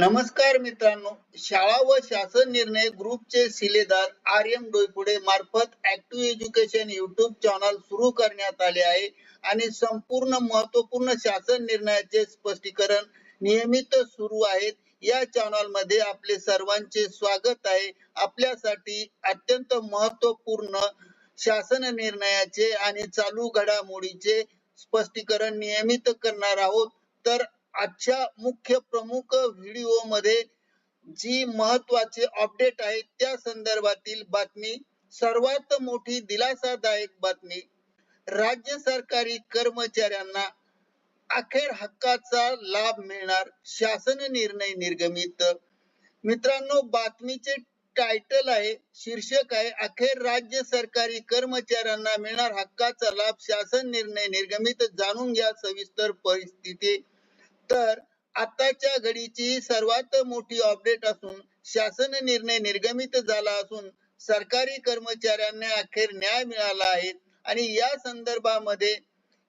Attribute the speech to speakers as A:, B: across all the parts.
A: नमस्कार मित्रांनो शाळा व शासन निर्णय ग्रुपचे शिलेदार आर एम डोईपुडे मार्फत ऍक्टिव्ह एज्युकेशन युट्यूब चॅनल सुरू करण्यात आले आहे आणि संपूर्ण महत्त्वपूर्ण शासन निर्णयाचे स्पष्टीकरण नियमित सुरू आहेत. या चॅनलमध्ये आपले सर्वांचे स्वागत आहे. आपल्यासाठी अत्यंत महत्त्वपूर्ण शासन निर्णयाचे आणि चालू घडामोडीचे स्पष्टीकरण नियमित करणार आहोत. तर आजच्या मुख्य प्रमुख व्हिडिओमध्ये जी महत्त्वाचे अपडेट आहे त्या संदर्भातील बातमी सर्वात मोठी दिलासादायक बातमी राज्य सरकारी कर्मचाऱ्यांना अखेर हक्काचा लाभ मिळणार शासन निर्णय निर्गमित. मित्रांनो बातमीचे टायटल आहे शीर्षक आहे अखेर राज्य सरकारी कर्मचाऱ्यांना मिळणार हक्काचा लाभ शासन निर्णय निर्गमित जाणून घ्या सविस्तर परिस्थिती. तर आताच्या घडीची सर्वात मोठी अपडेट असून शासन निर्णय निर्गमित झाला असून सरकारी कर्मचाऱ्यांना अखेर न्याय मिळाला आहे. आणि या संदर्भामध्ये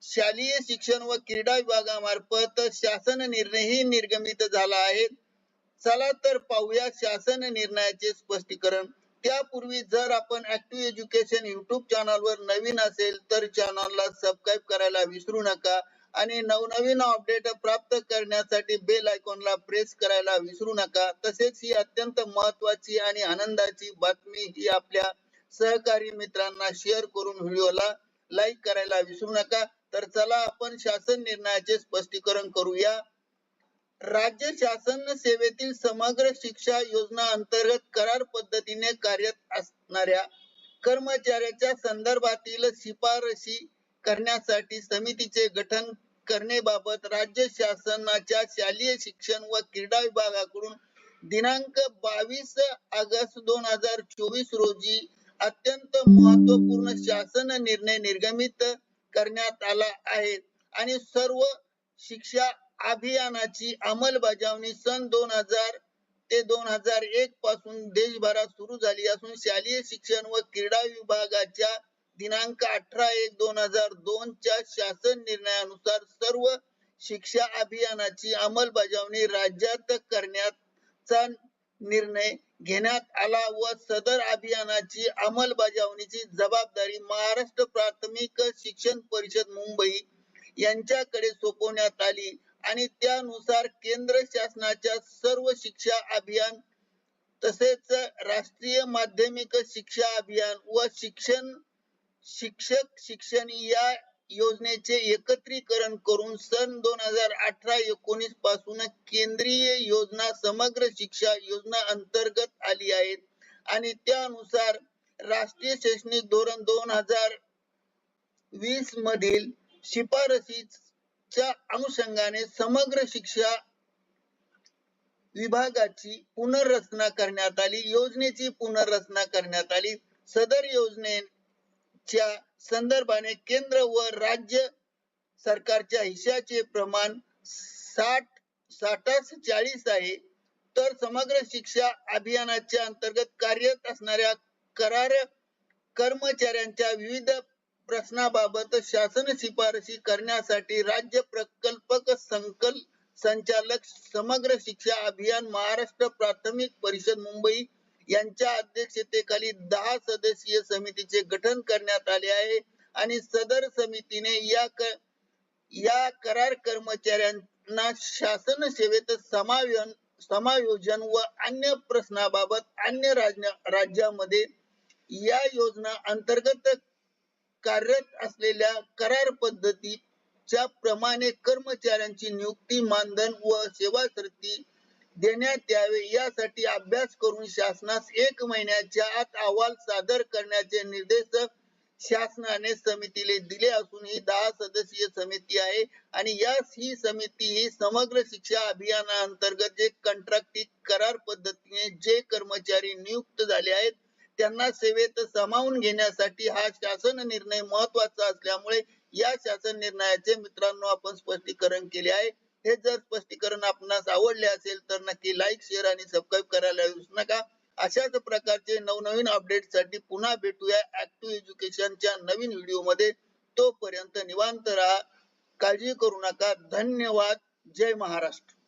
A: शालेय शिक्षण व क्रीडा विभागामार्फत शासन निर्णयही निर्गमित झाला आहे. चला तर पाहूया शासन निर्णयाचे स्पष्टीकरण. त्यापूर्वी जर आपण ऍक्टिव्ह एज्युकेशन युट्यूब चॅनल वर नवीन असेल तर चॅनलला सबस्क्राईब करायला विसरू नका. आणि नवनवीन अपडेट प्राप्त करण्यासाठी बेल आयकॉनला प्रेस करायला विसरू नका. तसेच ही अत्यंत महत्वाची आणि आनंदाची बातमी ही आपल्या सहकारी मित्रांना शेअर करून व्हिडिओला लाईक करायला विसरू नका. तर चला आपण शासन निर्णयाचे स्पष्टीकरण करूया. राज्य शासन सेवेतील समग्र शिक्षा योजना अंतर्गत करार पद्धतीने कार्यरत असणाऱ्या कर्मचाऱ्याच्या संदर्भातील शिफारशी करण्यासाठी समितीचे गठन करण्याबाबत राज्य शासनाच्या शालेय शिक्षण व क्रीडा विभागाकडून दिनांक बावीस ऑगस्ट दोन हजार चोवीस रोजी अत्यंत महत्त्वपूर्ण शासन निर्णय निर्गमित करण्यात आला आहे. आणि सर्व शिक्षा अभियानाची अंमलबजावणी सन दोन हजार ते दोन हजार एक पासून देशभरात सुरू झाली असून शालेय शिक्षण व क्रीडा विभागाच्या दिनांक अठरा एक दोन हजार दोन च्या शासन निर्णयानुसार सर्व शिक्षा अभियानाची अंमलबजावणी राज्यात करण्याचा निर्णय घेण्यात आला व सदर अभियानाची अंमलबजावणीची जबाबदारी महाराष्ट्र प्राथमिक शिक्षण परिषद मुंबई यांच्याकडे सोपवण्यात आली आणि त्यानुसार केंद्र शासनाच्या सर्व शिक्षा अभियान तसेच राष्ट्रीय माध्यमिक शिक्षा अभियान व शिक्षण शिक्षक शिक्षण या योजनेचे एकत्रीकरण करून सन दोन हजार अठरा एकोणीसपासून केंद्रीय योजना समग्र शिक्षा योजना अंतर्गत आली आहे. आणि त्यानुसार राष्ट्रीय शैक्षणिक धोरण दोन हजार वीस मधील शिफारसीच्या अनुषंगाने समग्र शिक्षा विभागाची पुनर्रचना करण्यात आली. योजनेची पुनर्रचना करण्यात आली. सदर योजने च्या संदर्भाने केंद्र व राज्य सरकारच्या हिशाचे प्रमाण साठ साठास चाळीस आहे. तर समग्र शिक्षा अभियानाच्या अंतर्गत कार्यरत असणाऱ्या करार कर्मचाऱ्यांच्या विविध प्रश्नाबाबत शासन शिफारशी करण्यासाठी राज्य प्रकल्पक संकल संचालक समग्र शिक्षा अभियान महाराष्ट्र प्राथमिक परिषद मुंबई यांच्या अध्यक्षतेखाली दहा सदस्यीय समितीचे गठन करण्यात आले आहे. आणि सदर समितीने या कर, या करार कर्मचाऱ्यांना शासन सेवेत समायोजन समायोजन व अन्य प्रश्नाबाबत अन्य राज्य राज्यामध्ये या योजना अंतर्गत कार्यरत असलेल्या करार पद्धतीच्या प्रमाणे कर्मचाऱ्यांची नियुक्ती मानधन व सेवा सेवानिवृत्ती देण्यात यावे. यासाठी अभ्यास करून शासनास एक महिन्याच्या आत अहवाल सादर करण्याचे निर्देश शासनाने समितीला दिले असून ही दहा सदस्यीय समिती आहे आणि या ही समिती ही समग्र शिक्षा अभियानाअंतर्गत जे कंत्राटी करार पद्धतीने जे कर्मचारी नियुक्त झाले आहेत त्यांना सेवेत सामावून घेण्यासाठी हा शासन निर्णय महत्त्वाचा असल्यामुळे या शासन निर्णयाचे मित्रांनो आपण स्पष्टीकरण केले आहे. हे जर स्पष्टीकरण आपणास आवडले असेल तर नक्की लाईक शेअर आणि सबस्क्राईब करायला विसरू नका. अशाच प्रकारचे नवनवीन अपडेटसाठी पुन्हा भेटूया ऍक्टिव्ह एज्युकेशनच्या नवीन व्हिडिओमध्ये. तोपर्यंत निवांत राहा. काळजी करू नका. धन्यवाद. जय महाराष्ट्र.